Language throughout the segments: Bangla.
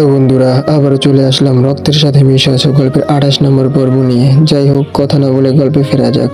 হ্যালো বন্ধুরা, আবারও চলে আসলাম রক্তের সাথে মিশে আছে গল্পের আঠাশ নম্বর পর্ব নিয়ে। যাই হোক, কথা না বলে গল্পে ফেরা যাক।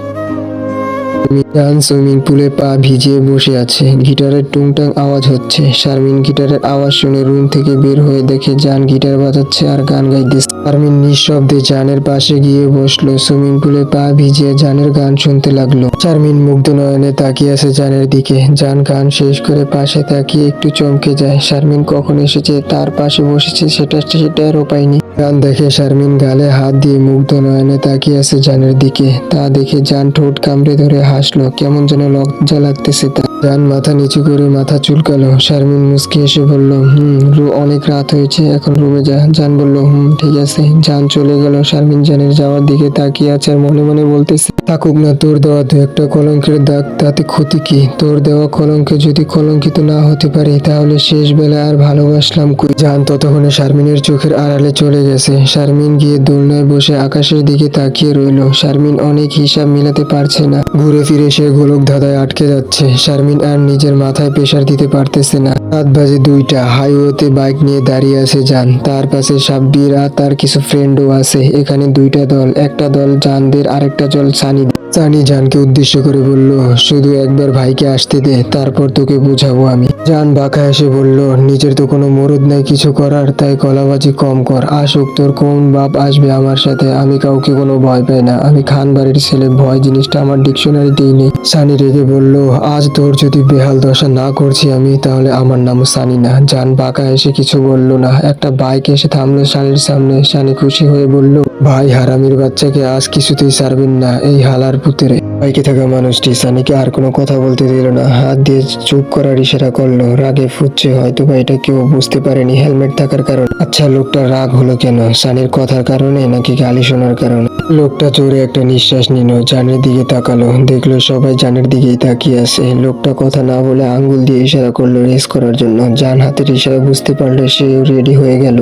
মিজান সুইমিং পুলে পা ভিজিয়ে বসে আছে। গিটারের টুংটাং আওয়াজ হচ্ছে। শারমিন গিটারের আওয়াজ শুনে রুম থেকে বের হয়ে দেখে জান গিটার বাজাচ্ছে আর গান গাইতেছে। শারমিন নিঃশব্দে জানের পাশে গিয়ে বসল। সুইমিং পুলে পা ভিজিয়ে জানের গান শুনতে লাগল। শারমিন মুগ্ধ নয়নে তাকিয়ে আছে জানের দিকে। জান গান শেষ করে পাশে তাকিয়ে একটু চমকে যায়। শারমিন কখন এসেছে, তার পাশে বসেছে, সেটা সেটারও পায়নি গান দেখে শারমিন গালে হাত দিয়ে মুগ্ধ নয়নে তাকিয়ে আছে জানের দিকে। তা দেখে জান ঠোঁট কামড়ে ধরে হাসলো, কেমন যেন লজ্জা লাগতেছে তা জান মাথা নিচু করে মাথা চুলকালো, শারমিন মুসকে এসে বলল, হুম অনেক রাত হয়েছে, এখন রুমে যা। জান বলল, হুম, ঠিক আছে। জান চলে গেল, শারমিন জানের যাওয়ার দিকে তাকিয়ে আছে আর মনে মনে বলতেছে, থাকুক না, তোর দেওয়া দু একটা কলঙ্কের দাগ, তাতে ক্ষতি কি? তোর দেওয়া কলঙ্কে যদি কলঙ্কিত না হতে পারে, তাহলে শেষ বেলা আর ভালোবাসলাম জান ততক্ষণে শারমিনের চোখের আড়ালে চলে গেছে শারমিন গিয়ে দোলনায় বসে আকাশের দিকে তাকিয়ে রইল। শারমিন অনেক হিসাব মিলাতে পারছে না। ঘুরে ফিরে সে গোলক ধাঁধায় আটকে যাচ্ছে। শারমিন আর নিজের মাথায় প্রেশার দিতে পারতেছে না। রাত বাজে দুইটা। হাইওয়েতে বাইক নিয়ে দাঁড়িয়ে আছে যান তার পাশে সাব্বির আর তার কিছু ফ্রেন্ডও আছে। এখানে দুইটা দল। একটা দল যানদের আরেকটা দল সানি সানি জানকে উদ্দেশ্য করে বলল, শুধু একবার ভাইকে আসতে দে, তারপর তোকে বুঝাবো আমি। জান বাঁকা এসে বলল, নিজের তো কোনো মরদ নাই, কিছু করার, তাই গলাবাজি কম কর। আসুক, তোর কোন বাপ আসবে আমার সাথে, আমি কাউকে কোনো ভয় পাই না। আমি খান বাড়ির ছেলে, ভয় জিনিসটা আমার ডিকশনারিতেই নেই। সানি রেগে বলল, আজ তোর যদি বেহাল দশা না করছি আমি, তাহলে আমার নাম সানি না। জান বাঁকা এসে কিছু বলল না। একটা বাইক এসে থামলো সানির সামনে। সানি খুশি হয়ে বলল, ভাই, হারামির বাচ্চাকে আজ কিছুতেই ছাড়বেন না। এই হালার পুতেরে। বাইকে থাকা মানুষটি সানিকে আর কোনো কথা বলতে দিল না। হাত দিয়ে চুপ করার ইশারা করল, রাগে ফুটছে হয়তো বা এটা কেউ বুঝতে পারেনি হেলমেট থাকার কারণে। আচ্ছা লোকটা রাগ হলো কেন? সানির কথার কারণে নাকি গালি শোনার কারণে? লোকটা জোরে একটা নিঃশ্বাস নিল, জানের দিকে তাকালো। দেখল সবাই জানের দিকেই তাকিয়ে আছে। লোকটা কথা না বলে আঙ্গুল দিয়ে ইশারা করল রেস করার জন্য। জান হাতের ইশারা বুঝতে পারলে সে রেডি হয়ে গেল।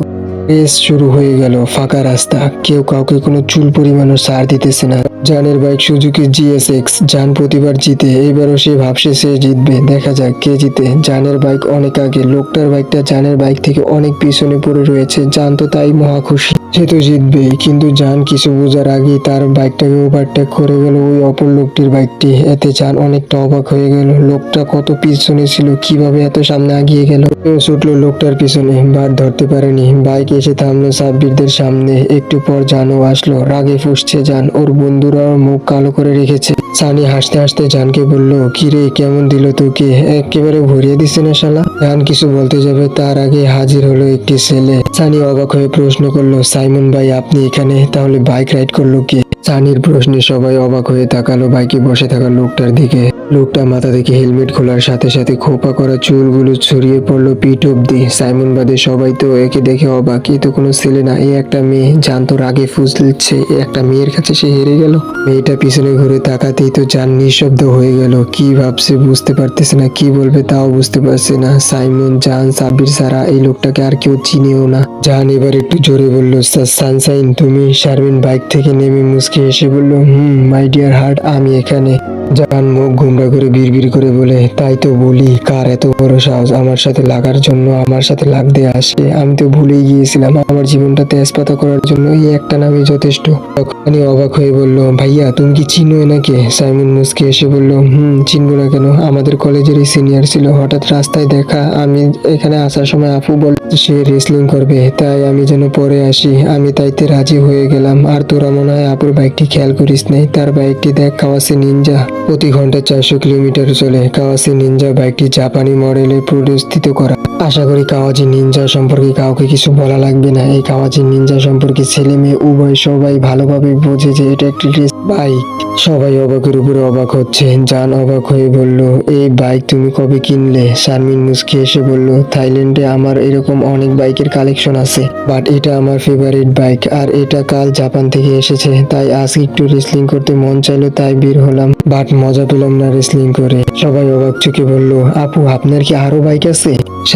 রেস শুরু হয়ে গেল, ফাঁকা রাস্তা। কেউ কাউকে কোনো চুল পরিমাণও সার দিতেছে না। জানের বাইক সুজুকি জিএসএক্স, জান প্রতিবার জিতে, এবারও সে ভাবছে সে জিতবে। দেখা যাক কে জিতে। জানের বাইক অনেক আগে, লোকটার বাইকটা জানের বাইক থেকে অনেক পিছনে পড়ে রয়েছে। জান তো তাই মহা খুশি। সে তো জিতবেই, কিন্তু জান কিছু বোঝার আগেই তার বাইকটাকে ওভারটেক করে গেল ওই অপর লোকটির বাইকটি। এতে জান অনেকটা অবাক হয়ে গেল। লোকটা কত পিছনে ছিল, কীভাবে এত সামনে আগিয়ে গেল? ছুটলো লোকটার পিছনে বার ধরতে পারেনি। বাইক এসে থামলো সাব্বিরদের সামনে। একটু পর জানো আসলো। রাগে ফুসছে যান ওর বন্ধুরাও মুখ কালো করে রেখেছে। সানি হাসতে হাসতে জানকে বলল, কিরে, কেমন দিল তোকে? একেবারে ভরিয়ে দিছে না শালা? জান কিছু বলতে যাবে, তার আগে হাজির হলো একটি ছেলে। সানি অবাক হয়ে প্রশ্ন করল, সাইমন ভাই, আপনি এখানে? তাহলে বাইক রাইড করল কে? সানির প্রশ্নে সবাই অবাক হয়ে তাকালো, বাইকে বসে থাকা লোকটার দিকে। লোকটা মাথা থেকে হেলমেট খোলার সাথে সাথে খোপা করা চুলগুলো ছড়িয়ে পড়ল পিঠ অব্দি সাইমন বাদে সবাই তো একে দেখে অবাক। এ তো কোনো ছেলে না, এ একটা মেয়ে। জানতো রাগে ফুসলিচ্ছে এ একটা মেয়ের কাছে সে হেরে গেল। মেয়েটা পিছনে ঘুরে তাকাতেই তো জান নিঃশব্দ হয়ে গেল। কি ভাবছে বুঝতে পারতেছে না, কি বলবে তাও বুঝতে পারছে না। সাইমন জান সাব্বির, সারা এই লোকটাকে আর কেউ চিনেও না। জান এবার একটু জোরে বলল সানসাইন, তুমি শারমিন বাইক থেকে নেমে মুসকে এসে বলল, হুম, মাই ডিয়ার হার্ট, আমি এখানে। জান মুখ ঘুমরা করে বিড়বিড় করে বলে, তাই তো বলি, কার এত বড় সাহস? আমার সাথে লাগার জন্য, আমার সাথে লাগতে আসে। আমি তো ভুলেই গিয়েছিলাম, আমার জীবনটা তেজপাতা করার জন্য এই একটা নামই যথেষ্ট। তখনই অবাক হয়ে বলল, ভাইয়া, তুমি কি চিনো নাকি? সাইমন মুসকে এসে বলল, হুম, চিনবো না কেন? আমাদের কলেজেরই সিনিয়র ছিল। হঠাৎ রাস্তায় দেখা, আমি এখানে আসার সময় আপু বল সে রেসলিং করবে, তাই আমি যেন পরে আসি। আমি তাইতে রাজি হয়ে গেলাম। আর তোরা মনে হয় আপুর বাইকটি খেয়াল করিস নাই তার বাইকটি দেখ, কাওয়াসি নিনজা প্রতি ঘণ্টা চারশো কিলোমিটার চলে। কাওয়াসি নিনজা বাইকটি জাপানি মডেলে প্রদর্শিত করা। আশা করি কাওয়াজি নিনজা সম্পর্কে কাউকে কিছু বলা লাগবে না। এই কাওয়াজি নিনজা সম্পর্কে ছেলে মেয়ে উভয় সবাই ভালোভাবে বোঝে যে এটা একটি বাইক। সবাই অবাকের উপরে অবাক হচ্ছে। জান অবাক হয়ে বলল, এই বাইক তুমি কবে কিনলে? শারমিন মুসকি এসে বলল, থাইল্যান্ডে আমার এরকম অনেক বাইকের কালেকশন আছে, বাট এটা আমার ফেভারিট বাইক, আর এটা কাল জাপান থেকে এসেছে, তাই আজ একটু রেসলিং করতে মন চাইলো, তাই বের হলাম, বাট মজা পেলাম না রেসলিং করে। সবাই অবাক চোখে বলল, আপু, আপনার কি আরও বাইক আছে?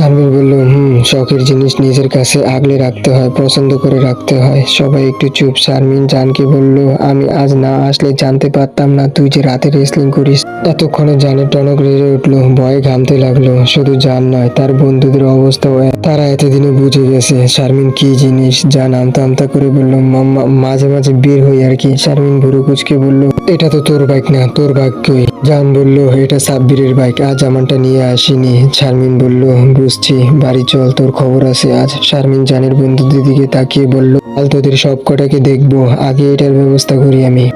শারমিন বলল, হুম, শখের জিনিস নিজের কাছে আগলে রাখতে হয়, পছন্দ করে রাখতে হয়। সবাই একটু চুপ। শারমিন জানকে বলল, আমি আজ না আসলে জানতে পারতাম না তুই যে রাতে রেসলিং করিস। এতক্ষণে জানের টনক রেড়ে উঠল, ভয়ে ঘামতে লাগল। শুধু জান নয়, তার বন্ধুদের অবস্থাও তারা এতদিনে বুঝে গেছে শারমিন কি জিনিস। জান আমতা আমতা করে বলল মাঝে মাঝে বের হই আর কি। শারমিন ভুরু কুচকে বলল, এটা তো তোর বাইক না, তোর কই? জান বলল, এটা সাব্বিরের বাইক আজ আমারটা নিয়ে আসিনি। শারমিন বলল বুঝছি বাড়ি চল, তোর খবর আছে আজ। শারমিন জানের বন্ধুদের দিকে তাকিয়ে বলল কাল তোদের সব কটাকে দেখব। আগে এটার ব্যবস্থা করি আমি।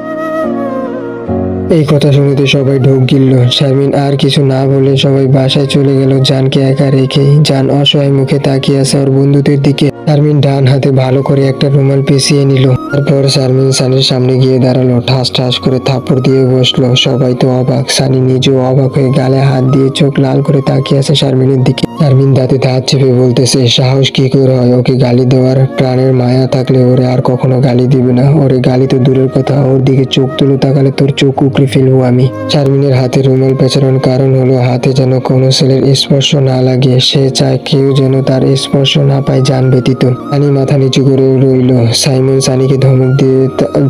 এই কথা শুনেতে সবাই ঢোক গিলল। শারমিন আর কিছু না বলে সবাই বাসায় চলে গেল জানকে একা রেখে। জান অসহায় মুখে তাকিয়ে আছে ওর বন্ধুদের দিকে। শারমিন ডান হাতে ভালো করে একটা রুমাল পেঁচিয়ে নিল। তারপর শারমিন সানির সামনে গিয়ে দাঁড়াল, ঠাস ঠাস করে থাপ্পড় দিয়ে বসল। সবাই তো অবাক, সানি নিজেও অবাক হয়ে গালে হাত দিয়ে চোখ লাল করে তাকিয়ে আছে শারমিনের দিকে। শারমিন দাঁতে দাঁত চেপে বলতেছে, সাহস কি করে হয় ওকে গালি দেওয়ার? প্রাণের মায়া থাকলে ওরে আর কখনো গালি দিবে না। ওরে গালি তো দূরের কথা, ওর দিকে চোখ তুলে তাকালে তোর চোখ উপড়ে ফেলব আমি। শারমিনের হাতে রুমাল পেঁচানোর কারণ হলো হাতে যেন কোনো ছেলের স্পর্শ না লাগে। সে চায় কেউ যেন তার স্পর্শ না পায় জান ব্যতীত। সানি মাথা নিচু করে রইল সাইমন সানিকে ধমক দিয়ে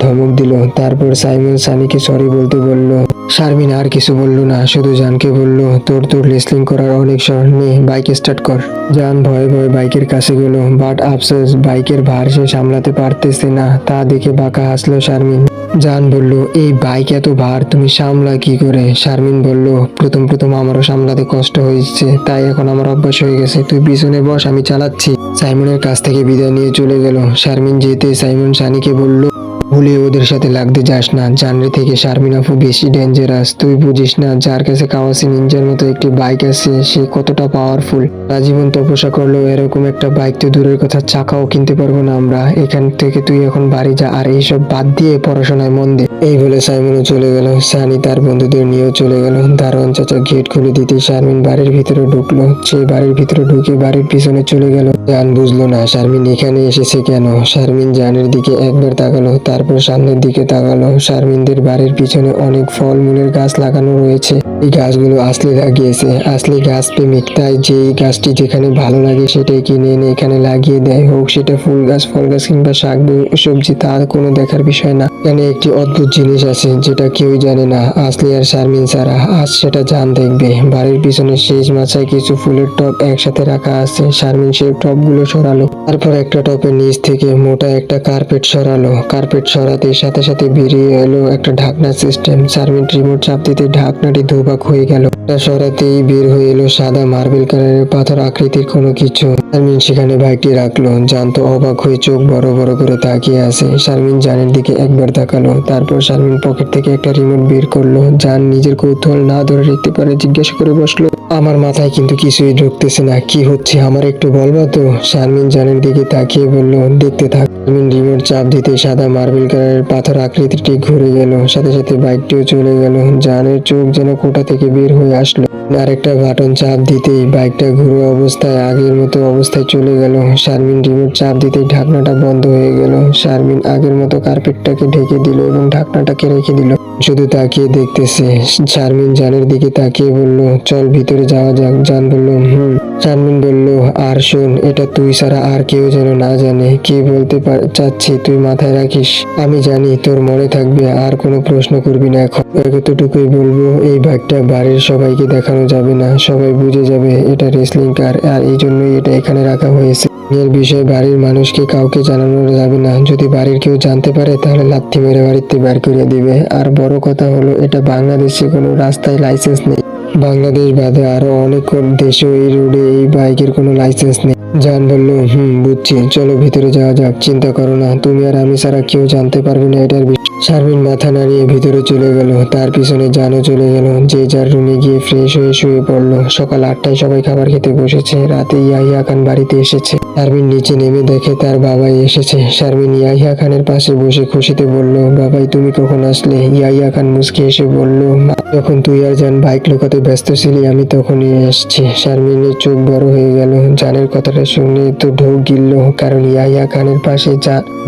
ধমক দিল। তারপর সাইমন সানিকে সরি বলতে বলল শারমিন আর কিছু বলল না, শুধু জানকে বলল, তোর তোর রেসলিং করার অনেক শখ, নে বাইক স্টার্ট কর। জান ভয়ে ভয়ে বাইকের কাছে গেল বাট আফসোস, বাইকের ভার সে সামলাতে পারতেছে না, তা দেখে বাঁকা হাসলো শারমিন। জান বলল, এই বাইক এত ভার, তুমি সামলা কি করে? শারমিন বলল, প্রথম প্রথম আমারও সামলাতে কষ্ট হয়েছে, তাই এখন আমার অভ্যাস হয়ে গেছে, তুই পিছনে বস, আমি চালাচ্ছি। সাইমনের কাছ থেকে বিদায় নিয়ে চলে গেল। শারমিন যেতে সাইমন সানিকে বলল ভুলে ওদের সাথে লাগতে যাস না। জানরে থেকে শারমিন আপু, বেশি ডেঞ্জারাস তুই বুঝিস না, যার কাছে কাওয়াসি নিনজার মতো একটি বাইক আছে, সে কতটা পাওয়ারফুল আজীবন তপস্যা করল, এরকম একটা বাইক তো দূরের কথা, চাকাও কিনতে পারব না আমরা। এখান থেকে তুই এখন বাড়ি যা, আর এইসব বাদ দিয়ে পড়াশোনায় মন দে। এই বলে সাইমনও চলে গেল। সানি তার বন্ধুদের নিয়েও চলে গেল। দারোয়ান চাচা গেট খুলে দিতে শারমিন বাড়ির ভিতরে ঢুকলো। সে বাড়ির ভিতরে ঢুকে বাড়ির পিছনে চলে গেল। জান বুঝলো না, শারমিন এখানে এসেছে কেন? শারমিন জানের দিকে একবার তাকালো। তারপর সামনের দিকে তাকালো। শারমিনদের বাড়ির পিছনে অনেক ফলমূলের গাছ লাগানো রয়েছে। এই গাছগুলো আসলে লাগিয়েছে। আসলে গাছ প্রেমিক, তাই যেই গাছটি যেখানে ভালো লাগে সেটাই কিনে এনে এখানে লাগিয়ে দেয় হোক, সেটা ফুল গাছ, ফল গাছ কিংবা শাক সবজি তার কোনো দেখার বিষয় না। এখানে একটি অদ্ভুত জিনিস আছে, যেটা কেউই জানে না। আসলে আর শারমিন ছাড়া আজ সেটা জান দেখবে। বাড়ির পিছনে শেষ মাচায় কিছু ফুলের টব একসাথে রাখা আছে। শারমিন সেই টবগুলো সরালো। তারপর একটা টপের নিচ থেকে মোটা একটা কার্পেট সরালো। কার্পেট সরাতে সাথে সাথে বেরিয়ে এলো একটা ঢাকনা সিস্টেম শারমিন রিমোট চাপ দিতে ঢাকনাটি ধোবাক হয়ে গেল। সরাতেই বের হয়ে এলো সাদা মার্বেল কালারের পাথর আকৃতির কোনো কিছু। শারমিন সেখানে বাইকটি রাখল। জানতো অবাক হয়ে চোখ বড় বড় করে তাকিয়ে আছে। শারমিন জানের দিকে একবার তাকালো। তারপর শারমিন পকেট থেকে একটা রিমোট বের করল। জান নিজের কৌতূহল না ধরে রাখতে পারে জিজ্ঞাসা করে বসল আমার মাথায় কিন্তু কিছুই ঢুকতেছে না। কি হচ্ছে আমার একটু বলবা তো শারমিন জানের দিকে তাকিয়ে বলল, দেখতে থাক। শারমিন রিমোট চাপ দিতে সাদা মার্বেল কালারের পাথর আকৃতিটি ঘুরে গেল। সাথে সাথে বাইকটিও চলে গেল। জানের চোখ যেন কোটা থেকে বের হয়ে আসলো। আরেকটা বাটন চাপ দিতেই বাইকটা ঘুরে অবস্থায়, আগের মতো অবস্থায় চলে গেল। শারমিন রিমোট চাপ দিতেই ঢাকনাটা বন্ধ হয়ে গেল। শারমিন আগের মতো কার্পেটটাকে ঢেকে দিল এবং ঢাকনাটাকে রেখে দিল। শুধু তাকিয়ে দেখতেছে। শারমিন জানের দিকে তাকিয়ে বলল, চল ভিতরে যাওয়া যাক। জান বলল, হুম। শারমিন বলল, আর শোন, এটা তুই ছাড়া আর কেউ যেন না জানে। কি বলতে চাচ্ছি তুই মাথায় রাখিস? আমি জানি তোর মনে থাকবে, আর কোনো প্রশ্ন করবি না এখন। এতটুকুই বলব, এই বাইকটা বাড়ির সবাইকে দেখানো যাবে না, সবাই বুঝে যাবে এটা রেসলিং কার আর এই জন্যই এটা এখানে রাখা হয়েছে। এর বিষয়ে বাড়ির মানুষকে কাউকে জানানো যাবে না। যদি বাড়ির কেউ জানতে পারে, তাহলে লাথি মেরে বাড়িতে বের করে দিবে। আর বড় কথা হলো, এটা বাংলাদেশে কোনো রাস্তায় লাইসেন্স নেই। বাংলাদেশ বাদে আরও অনেক দেশে এই রোডে এই বাইকের কোনো লাইসেন্স নেই। জান বলল, হুম, বুঝছি। চলো ভিতরে যাওয়া যাক, চিন্তা করো না। তুমি আর আমি ছাড়া কেউ জানতে পারবে না এটার বিষয়। শারমিন মাথা নাড়িয়ে ভিতরে চলে গেল। তার পিছনে জানও চলে গেল যে যার রুমে গিয়ে ফ্রেশ হয়ে শুয়ে পড়ল। সকাল আটটায় সবাই খাবার খেতে বসেছে। রাতে ইয়াহিয়া খান বাড়িতে এসেছে। শারমিন নিচে নেমে দেখে তার বাবাই এসেছে। শারমিন ইয়াহিয়া খানের পাশে বসে খুশিতে বলল বাবাই তুমি কখন আসলে? ইয়াহিয়া খান মুসকে এসে বলল "মা, যখন তুই আর জান বাইক লোকাতে ব্যস্ত ছিলি আমি তখনই এসেছি শারমিনের চোখ বড় হয়ে গেল। জানের কথাটা শুনে তো ঢোক গিলল কারণ ইয়াহিয়া খানের পাশে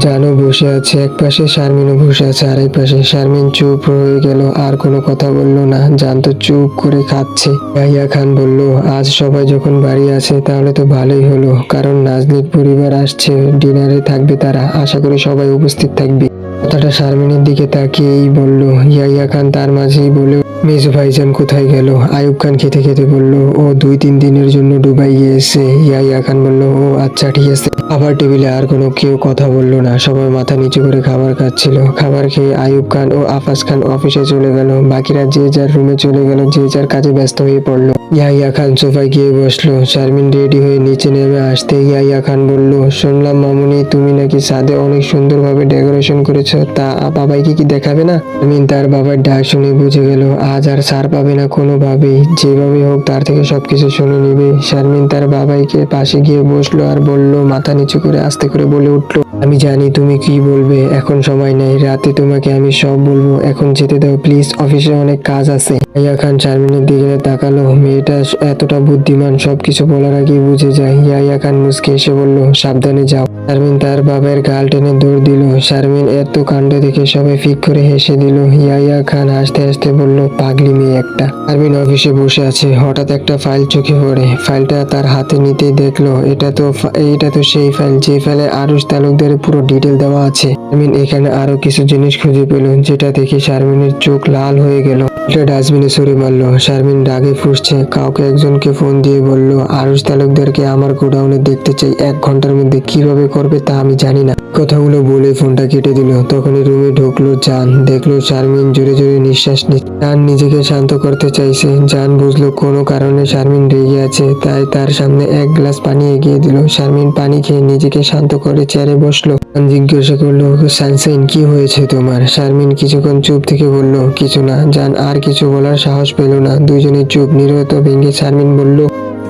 জানও বসে আছে। এক পাশে শারমিনও বসে আছে। আরেকপাশে শারমিন চুপ হয়ে গেল, আর কোনো কথা বলল না। জানতো চুপ করে খাচ্ছে। ইয়াহিয়া খান বলল, আজ সবাই যখন বাড়ি আছে, তাহলে তো ভালোই হলো। কারণ নাজনীর পরিবার আসছে, ডিনারে থাকবে তারা। আশা করি সবাই উপস্থিত থাকবে। কথাটা শারমিনের দিকে তাকিয়েই বলল, ইয়াহিয়া খান তার মাঝেই বলে মেজু ভাইজান কোথায় গেল? আয়ুব খান খেতে খেতে বলল, ও দুই তিন দিনের জন্য ডুবাই গিয়েছে। ইয়াইয়া খান বলল, ও আচ্ছা ঠিক আছে। খাবার টেবিলে আর কোনো কেউ কথা বলল না। সবাই মাথা নিচু করে খাবার খাচ্ছিল। খাবার খেয়ে আয়ুব খান ও আফাস খান অফিসে চলে গেল। বাকিরা যে যার রুমে চলে গেল, যে যার কাজে ব্যস্ত হয়ে পড়ল। ইয়াহিয়া খান সোফায় গিয়ে বসল। শারমিন রেডি হয়ে নিচে নেমে আসতে ইয়াহিয়া খান বলল, শুনলাম মামুনি, তুমি নাকি ছাদে অনেক সুন্দরভাবে ডেকোরেশন করেছ। তা বাবাইকে কি দেখাবে না? শারমিন তার বাবার ডাক শুনে বুঝে গেল, আজ আর সার পাবে না কোনোভাবেই। যেভাবে হোক তার থেকে সবকিছু শুনে নিবে। শারমিন তার বাবাইকে পাশে গিয়ে বসল আর বলল, মাথা নিচু করে আস্তে করে বলে উঠল আমি জানি তুমি কি বলবে, এখন সময় নেই। রাতে তোমাকে আমি সব বলব। এখন যেতে দাও, প্লিজ। অফিসে অনেক কাজ আছে। ইয়াহিয়া খান শারমিনের দিকে তাকালো। মেয়েটা এতটা বুদ্ধিমান, সবকিছু বলার আগে বুঝে যায়। ইয়াহিয়া খান মুসকে এসে বলল, সাবধানে যাও। শারমিন তার বাবার গাল টেনে দৌড় দিল। শারমিন এত কাণ্ড দেখে সবাই ফিক করে হেসে দিল। ইয়াহিয়া খান হাসতে হাসতে বলল, পাগলি মেয়ে একটা। শারমিন অফিসে বসে আছে। হঠাৎ একটা ফাইল চোখে পড়ে। ফাইলটা তার হাতে নিতেই দেখল, এটা তো এইটা তো সেই ফাইল। যে ফাইলে আরুষ তালুকদারের পুরো ডিটেল দেওয়া আছে। শারমিন এখানে আরও কিছু জিনিস খুঁজে পেল যেটা দেখে শারমিনের চোখ লাল হয়ে গেল। এটা ডাস্টবিনে সরে মারলো। শারমিন রাগে ফুসছে। কাউকে একজনকে ফোন দিয়ে বলল, আরুষ তালুকদারকে আমার গোডাউনে দেখতে চাই। এক ঘণ্টার মধ্যে কীভাবে করবে তা আমি জানি না। কথাগুলো বলে ফোনটা কেটে দিল। তখনই রুমে ঢুকলো জান। দেখল শারমিন জোরে জোরে নিঃশ্বাস নিচ্ছে। জান নিজেকে শান্ত করতে চাইছে। জান বুঝলো কোনো কারণে শারমিন রেগে আছে, তাই তার সামনে এক গ্লাস পানি এগিয়ে দিল। শারমিন পানি খেয়ে নিজেকে শান্ত করে চেয়ারে বসল। জান জিজ্ঞাসা করল সানসাইন কি হয়েছে তোমার? শারমিন কিছুক্ষণ চুপ থেকে বলল, কিছু না, জান, আর কিছু বলার সাহস পেল না। দুজনে চুপ নিরত ভেঙে শারমিন বলল,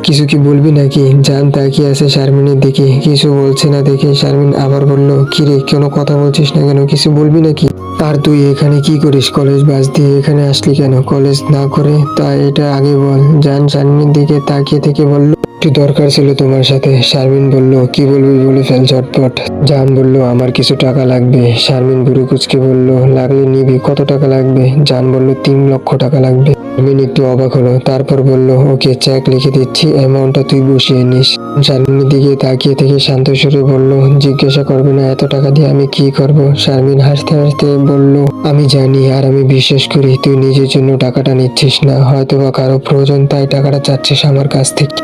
কিছু কি বলবি নাকি? জান, তাকিয়ে আছে শারমিনের দিকে, কিছু বলছে না দেখে। শারমিন আবার বলল, কিরে, কোনো কথা বলছিস না কেন? কিছু বলবি নাকি? আর তুই এখানে কি করিস? কলেজ বাস দিয়ে এখানে আসলি কেন? কলেজ না করে, তা এটা আগে বল। জান, শারমিনের দিকে তাকিয়ে থেকে বলল একটু দরকার ছিল তোমার সাথে। শারমিন বলল, কি বলবি বলে ফেল ঝটপট। জান বলল, আমার কিছু টাকা লাগবে। শারমিন বুড়ো কুচকে বলল, লাগলে নিবি, কত টাকা লাগবে? জান বলল, তিন লক্ষ টাকা লাগবে। শারমিন একটু অবাক হলো, তারপর বলল, ওকে, চেক লিখে দিচ্ছি, অ্যামাউন্টটা তুই বসিয়ে নিস। শারমিনের দিকে তাকিয়ে থেকে শান্ত সুরে বলল, জিজ্ঞাসা করবে না এত টাকা দিয়ে আমি কি করব? শারমিন হাসতে হাসতে বলল, আমি জানি আর আমি বিশ্বাস করি, তুই নিজের জন্য টাকাটা নিচ্ছিস না। হয়তো বা কারও প্রয়োজন তাই টাকাটা চাচ্ছিস আমার কাছ থেকে।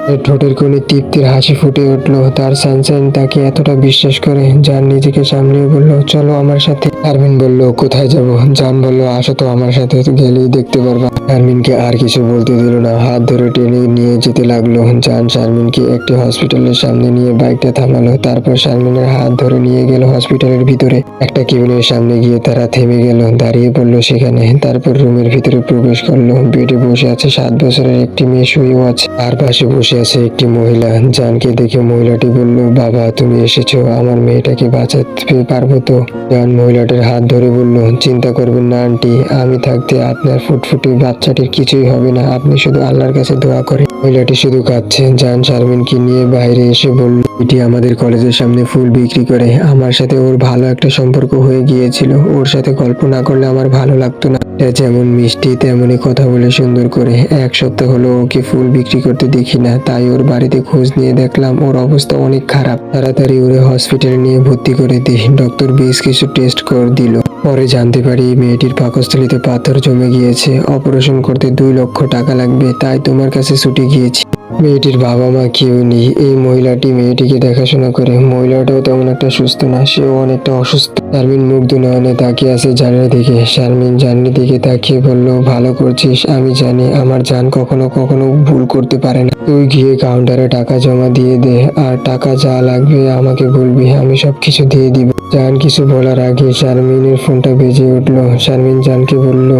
কোণে তৃপ্তির হাসি ফুটে উঠল। তার সানসাইন তাকে এতটা বিশ্বাস করে যার নিজেকে সামলিয়ে বলল, চলো আমার সাথে। শারমিন বলল, কোথায় যাব? জান বলল, আসো তো আমার সাথে, গেলেই দেখতে পারবা। শারমিনকে আর কিছু বলতে দিল না। হাত ধরে টেনে নিয়ে যেতে লাগল। জান শারমিনকে একটি হসপিটালের সামনে নিয়ে বাইকটা থামালো। তারপর শারমিনের হাত ধরে নিয়ে গেল হসপিটালের ভিতরে। একটা কেবিনের সামনে গিয়ে তারা থেমে গেল। দাঁড়িয়ে পড়ল সেখানে। তারপর রুমের ভিতরে প্রবেশ করল। বেডে বসে আছে সাত বছরের একটি মেয়ে শুয়েও আছে। তার পাশে বসে আছে একটি মহিলা। জানকে দেখে মহিলাটি বলল, বাবা, তুমি এসেছ। আমার মেয়েটাকে বাঁচাতে পারব তো? জান মহিলাটির হাত ধরে বলল, চিন্তা করবেন না, আন্টি। আমি থাকতে আপনার ফুটফুটি বাচ্চাটির কিছুই হবে না। আপনি শুধু আল্লাহর কাছে দোয়া করেন। মহিলাটি শুধু কাঁদছে। জান শারমিনকে নিয়ে বাইরে এসে বলল এটি আমাদের কলেজের সামনে ফুল বিক্রি করে। আমার সাথে ওর ভালো একটা সম্পর্ক হয়ে গিয়েছিল। ওর সাথে গল্প না করলে আমার ভালো লাগতো না। যেমন মিষ্টি, তেমনই কথা বলে সুন্দর করে। এক সপ্তাহ হলো ওকে ফুল বিক্রি করতে দেখি না, তাই ওর বাড়িতে খোঁজ নিয়ে দেখলাম ওর অবস্থা অনেক খারাপ। তাড়াতাড়ি ওরে হসপিটালে নিয়ে ভর্তি করে দিই। ডক্টর বেশ কিছু টেস্ট করে দিল। পরে জানতে পারি মেয়েটির পাকস্থলিতে পাথর জমে গিয়েছে। অপারেশন করতে দুই লক্ষ টাকা লাগবে, তাই তোমার কাছে ছুটে গিয়েছি। মেয়েটির বাবা মা কেউ নেই। এই মহিলাটি মেয়েটিকে দেখাশোনা করে। মহিলাটাও তেমন একটা সুস্থ না, সেও অনেকটা অসুস্থ। শারমিন মুগ্ধ নয়নে তাকিয়ে আছে জানের দিকে। শারমিন জানের দিকে তাকিয়ে বলল, ভালো করছিস, আমি জানি আমার জান কখনো কখনো ভুল করতে পারে না। তুই গিয়ে কাউন্টারে টাকা জমা দিয়ে দে, আর টাকা যা লাগবে আমাকে বলবি, আমি সব কিছু দিয়ে দিব। জান কিছু বলার আগে শারমিনের ফোনটা বেজে উঠল। শারমিন জানকে বলল,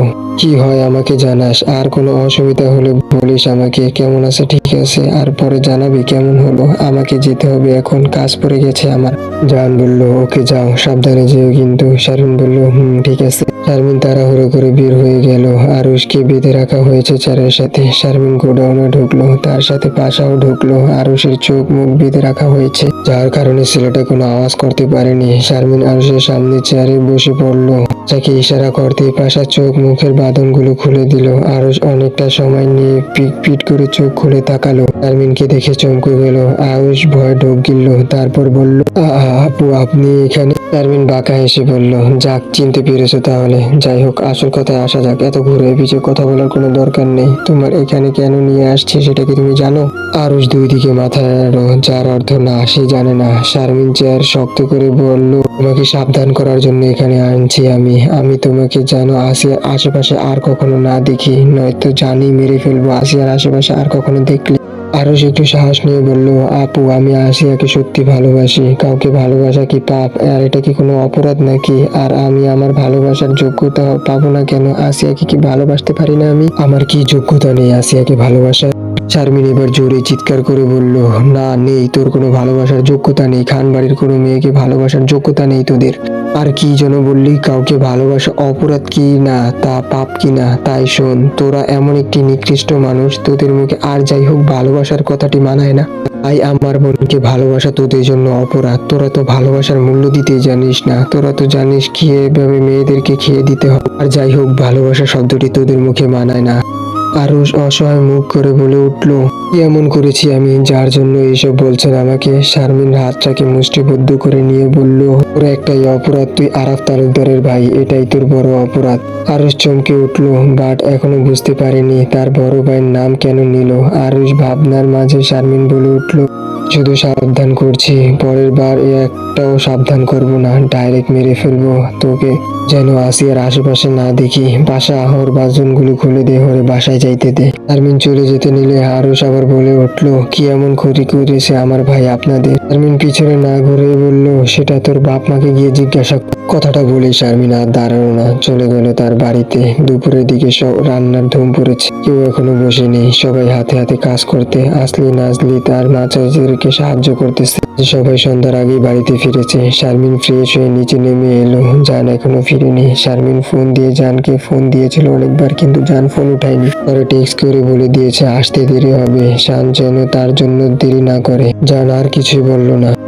কি হয় আমাকে জানাস, আর কোনো অসুবিধা হলে বলিস আমাকে। কেমন আছে, ঠিক আছে? আর পরে জানাবি কেমন হলো। আমাকে যেতে হবে এখন, কাজ পড়ে গেছে আমার। জান বলল, ওকে যাও, সাবধানে যেও কিন্তু। শারুন বলল, হুম, ঠিক আছে। শারমিন তাড়াহুড়ো করে বের হয়ে গেল। আরুষকে বেঁধে রাখা হয়েছে চারের সাথে। শারমিন গোডাউনে ঢুকলো, তার সাথে পাশাও ঢুকলো। আরুষের চোখ মুখ বেঁধে রাখা হয়েছে। যার কারণে ছেলেটা কোনো আওয়াজ করতে পারেনি। শারমিন আরুষের সামনে চেয়ারে বসে পড়ল। তাকে ইশারা করতে পাশা চোখ মুখের বাঁধনগুলো খুলে দিল। আরও অনেকটা সময় নিয়ে পিট পিট করে চোখ খুলে তাকালো। শারমিনকে দেখে চমকে গেল। আয়ুষ ভয় ঢোক গিলল, তারপর বলল, "আ- আ- আপু, আপনি এখানে? শারমিন বাঁকা হেসে বলল, যাক, চিনতে পেরেছ তাহলে। যাই হোক, আসল কথায় আসা যাক। এত ঘুরে পিছিয়ে কথা বলার কোনো দরকার নেই। তোমার এখানে কেন নিয়ে আসছি সেটা কি তুমি জানো? আরুষ দুই দিকে মাথা নাড়ালো যার অর্থ না, সে জানে না। শারমিন চেয়ার শক্ত করে বলল, তোমাকে সাবধান করার জন্য এখানে আনছি আমি। আমি তোমাকে জানো আসিয়ার আশেপাশে আর কখনো না দেখি, নয়তো জানি মেরে ফেলব। আসিয়ার আশেপাশে আর কখনো দেখলে আরও একটু সাহস নিয়ে বলল, আপু, আমি আসিয়াকে সত্যি ভালোবাসি। কাউকে ভালোবাসা কি পাপ? আর এটা কি কোনো অপরাধ নাকি? আর আমি আমার ভালোবাসার যোগ্যতা পাবো না কেন? আসিয়াকে কি ভালোবাসতে পারি না আমি? আমার কি যোগ্যতা নেই আসিয়াকে ভালোবাসা শারমিন এবার জোরে চিৎকার করে বলল, না, নেই, তোর কোনো ভালোবাসার যোগ্যতা নেই। খান বাড়ির কোনো মেয়েকে ভালোবাসার যোগ্যতা নেই তোদের। আর কি যেন বললি, কাউকে ভালোবাসা অপরাধ কি না, তা পাপ কি না? তাই শোন, তোরা এমন একটি নিকৃষ্ট মানুষ, তোদের মুখে আর যাই হোক ভালোবাসার কথাটি মানায় না। তাই আমার বোনকে ভালোবাসা তোদের জন্য অপরাধ। তোরা তো ভালোবাসার মূল্য দিতে জানিস না। তোরা তো জানিস কি এভাবে মেয়েদেরকে খেয়ে দিতে হবে। আর যাই হোক ভালোবাসা শব্দটি তোদের মুখে মানায় না। আরও অসহায় মুখ করে বলে উঠল, এমন করেছি আমি যার জন্য এইসব বলছেন আমাকে? শারমিন হাতটাকে মুষ্টিবদ্ধ করে নিয়ে বলল, ওর একটাই অপরাধ, তুই আরাফ তালুকদারের ভাই, এটাই তোর বড় অপরাধ। আরুষ চমকে উঠল, বাট এখনও বুঝতে পারেনি তার বড় ভাইয়ের নাম কেন নিল। আরুষ ভাবনার মাঝে শারমিন বলে উঠল শুধু সাবধান করছি, পরের বার এ একটাও সাবধান করব না, ডাইরেক্ট মেরে ফেলব তোকে। যেন আসিয়ার আশেপাশে না দেখি, বাসা ওর বাজনগুলো খুলে দে ওরে বাসায় যাইতে দে। আরমিন চলে যেতে নিলে হারুস আবার বলে উঠল, কি এমন ক্ষতি করেছে আমার ভাই আপনাদের? শারমিন পিছনে না ঘুরে বলল, সেটা তোর বাপ মাকে গিয়ে জিজ্ঞাসা কথাটা বলে শারমিন আর দাঁড়াল না। চলে গেল তার বাড়িতে। দুপুরের দিকে সব রান্নার ধুম পড়েছে। কেউ এখনও বসে নেই সবাই হাতে হাতে কাজ করতে আসলি নাজলি তার মাচাদেরকে সাহায্য করতেছে। সবাই সন্ধ্যার আগেই বাড়িতে ফিরেছে। শারমিন ফ্রেশ হয়ে নিচে নেমে এলো। জান এখনও ফিরেনি। শারমিন ফোন দিয়ে জানকে ফোন দিয়েছিল অনেকবার, কিন্তু জান ফোন উঠায়নি। পরে টেক্সট করে বলে দিয়েছে, আসতে দেরি হবে। শান যেন তার জন্য দেরি না করে। জান আর কিছুই বলল না